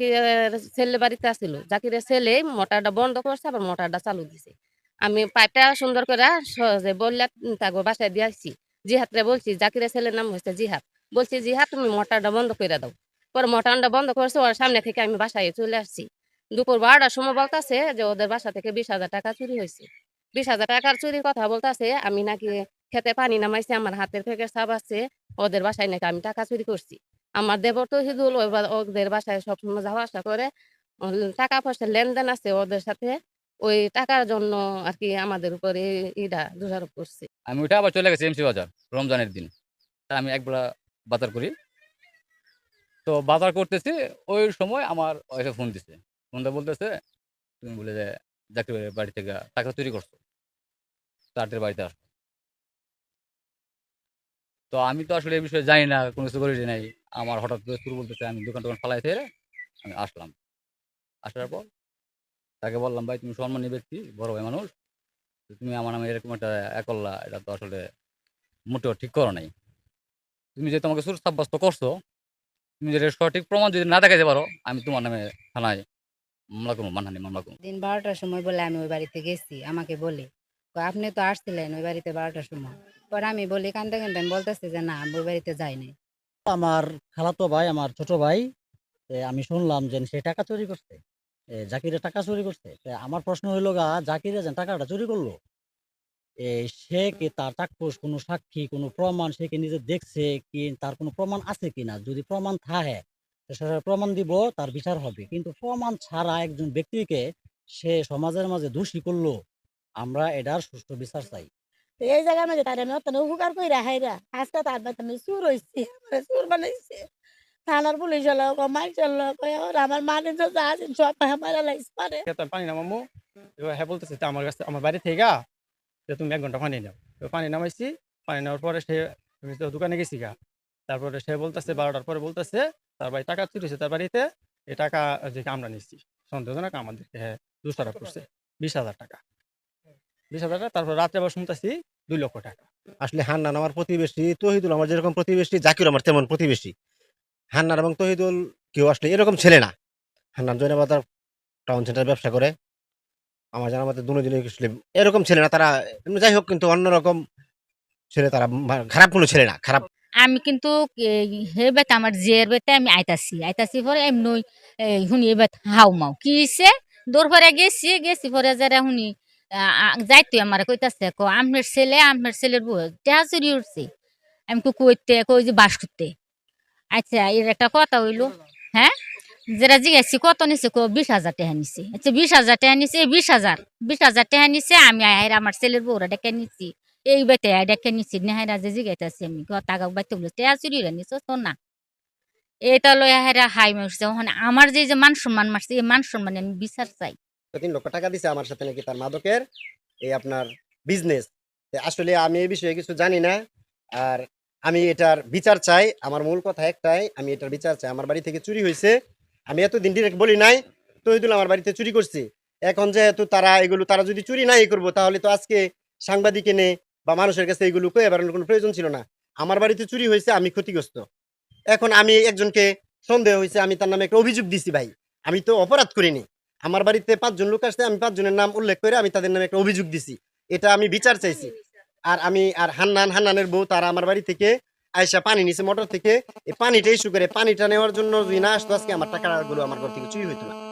জাকিরের ছেলে বাড়িতে আসছিল জাকিরের ছেলে মোটরটা বন্ধ করছে, আবার মোটরটা চালু দিছে। আমি পাইপটা সুন্দর করে সহজে বললে তাকে বাসায় দিয়ে আসছি। জিহাতরে বলছি, জাকিরের ছেলের নাম হচ্ছে জিহাত বলছি জিহাত তুমি মোটরটা বন্ধ করে দাও। পরে মোটরটা বন্ধ করছে, ওর সামনে থেকে আমি বাসায় চলে আসছি। দুপুর বারোটার সময় বলতাছে যে, ওদের বাসা থেকে বিশ হাজার টাকা চুরি হয়েছে বিশ হাজার টাকার চুরির কথা বলতাছে, আমি নাকি খেতে পানি নামাইছি, আমার হাতের থেকে সাপ আছে, ওদের বাসায় নাকি আমি টাকা চুরি করছি। আমার দেবর তো হিদুল ওদের বাসায় সবসময় যাওয়া আসা করে। টাকা পয়সা লেনদেন আছে ওদের সাথে। ওই টাকার জন্য আর কি আমাদের উপরে ইটা দোষারোপ করছে। আমি ওইটা আবার চলে গেছি এমসি বাজার, রমজানের দিন। আমি একবেলা বাজার করি। তো বাজার করতেছি, ওই সময় আমার ওয়াইফে ফোন দিছে। ফোনটা বলতেছে, তুমি বলে যে জাকির বাড়ি থেকে টাকা চুরি করছ। তাদের বাড়িতে আসো। তো আমি তো আসলে এই বিষয়ে জানি না, কোনো কিছু করি নাই। আমার হঠাৎ করে শুরু বলতেছে, আমি দোকান টোকান ফালাই থেকে আমি আসলাম। আসার পর তাকে বললাম, ভাই, তুমি সম্মানী ব্যক্তি, বড় ভাই মানুষ। তুমি আমার নামে এরকম একটা একল্লা এটা তো আসলে মোটেও ঠিক করো নাই। তুমি যে তোমাকে সুর সাব্যস্ত করছ, তুমি যদি সঠিক প্রমাণ যদি না দেখাতে পারো, আমি তোমার নামে থানায় মামলা করব, মানহানি মামলা করব। দিন বারোটার সময় বলে, আমি ওই বাড়িতে গেছি, আমাকে বলে। আপনি তো আসছিলেন ওই বাড়িতে বারোটার সময়। পরে আমি বলি, কান্দে কান্দে। আমি বলতেছি যে, না, আমি ওই বাড়িতে যাইনি আমার খালাতো ভাই, আমার ছোট ভাই আমি শুনলাম যে সে টাকা চুরি করছে। জাকিরে টাকা চুরি করছে। আমার প্রশ্ন হইল গা, জাকিরে যে টাকাটা চুরি করল সে কি তার চাক্ষুষ কোনো সাক্ষী, কোনো প্রমাণ সে কি নিজে দেখছে কি, তার কোনো প্রমাণ আছে কিনা যদি প্রমাণ থাকে প্রমাণ দিব, তার বিচার হবে। কিন্তু প্রমাণ ছাড়া একজন ব্যক্তিকে সে সমাজের মাঝে দোষী করল, আমরা এটার সুষ্ঠু বিচার চাই। এই জায়গার মধ্যে তারা নতুন উপকার করে হাইরা, আজকে তার বাচ্চা চুর হয়েছে চুর বানাইছে। থানার পুলিশ হলো মাইক চলল আমার মানে তো যা আছে সব মারা লাগছে পারে পানি নামামু? এবার হ্যাঁ বলতেছে আমার কাছে, আমার বাড়ি থেকে তুমি এক ঘণ্টা পানি নাও। তো পানি নামাইছি, পানি নেওয়ার পরে সে তুমি তো দোকানে গেছি গা। তারপরে সে বলতেছে, বারোটার পরে বলতেছে, তার বাড়ি টাকা চুরিছে তার বাড়িতে এই টাকা যে আমরা নিচ্ছি। সন্দেহজনক আমাদেরকে হ্যাঁ দোষারোপ করছে। বিশ হাজার টাকা। বিশ হাজার টাকা, তারপর রাত্রে আবার শুনতেছি দুই লক্ষ টাকা। আসলে হান্নান আমার প্রতিবেশী, তহিদুল আমার যেরকম প্রতিবেশী, জাকির আমার তেমন প্রতিবেশী। হান্নান এবং তহিদুল কেউ আসলে এরকম ছেলে না। হান্নান জয়নাবাজার টাউন সেন্টার ব্যবসা করে। আমার জানা মতে দুজনে এরকম ছেলে না, তারা যাই হোক কিন্তু অন্যরকম ছেলে তারা খারাপ কোনো ছেলে না, খারাপ আমি কিন্তু হে বেটা আমার জিয়ের বেতে আমি আইতাছি। আইতাছি পরে এমনি শুনি এবার হাও মাও কি হইছে? দৌড় পরে গেছি গেছি পরে যারা শুনি যাইতো আমার কইতাছে, কো আমের ছেলে আমের ছেলের বউ টেহা চুরি উঠছে, আমি কো কইতে, কই যে বাস করতে। আচ্ছা এর একটা কথা হইল হ্যাঁ? যেটা জিজ্ঞাসি কত নিছে? কো, বিশ হাজার টাকা নিছে। আচ্ছা বিশ হাজার টাকা নিছে বিশ হাজার বিশ হাজার টাকা নিছে, আমি আহের আমার ছেলের বউরা ডেকে নিচ্ছি এই বেটে ডেকে নিচ্ছি নেহারা যে জিগাইতেছি আমি টাকা বাইতে বলে, টেয়া চুরি নিছ, তো না। এটা লই হেরা হাই মারছে ওখানে আমার যে যে মান সম্মান মারছে, এই মান সম্মানে আমি বিচার চাই। তিন লক্ষ টাকা দিছে আমার সাথে নাকি তার মাদকের এই আপনার বিজনেস আসলে আমি এই বিষয়ে কিছু জানি না, আর আমি এটার বিচার চাই। আমার মূল কথা একটাই, আমি এটার বিচার চাই। আমার বাড়ি থেকে চুরি হয়েছে। আমি এতদিন ডিরেক্ট বলি নাই তো তহিদুল আমার বাড়িতে চুরি করছে। এখন যেহেতু তারা এগুলো, তারা যদি চুরি নাই করব, তাহলে তো আজকে সাংবাদিক এনে বা মানুষের কাছে এগুলো কয়ে বেড়ানোর কোনো প্রয়োজন ছিল না। আমার বাড়িতে চুরি হয়েছে, আমি ক্ষতিগ্রস্ত। এখন আমি একজনকে সন্দেহ হয়েছে, আমি তার নামে একটা অভিযোগ দিছি ভাই। আমি তো অপরাধ করিনি। আমার বাড়িতে পাঁচজন লোক আসছে, আমি পাঁচজনের নাম উল্লেখ করে আমি তাদের নামে একটা অভিযোগ দিছি। এটা আমি বিচার চাইছি। আর আমি, আর হান্নান, হান্নানের বউ, তারা আমার বাড়ি থেকে আয়সা পানি নিছে, মোটর থেকে। এই পানিটা ইস্যু করে, পানিটা নেওয়ার জন্য যদি না আসতো, আজকে আমার টাকাগুলো আমার ঘর থেকে চুরি হইতো না।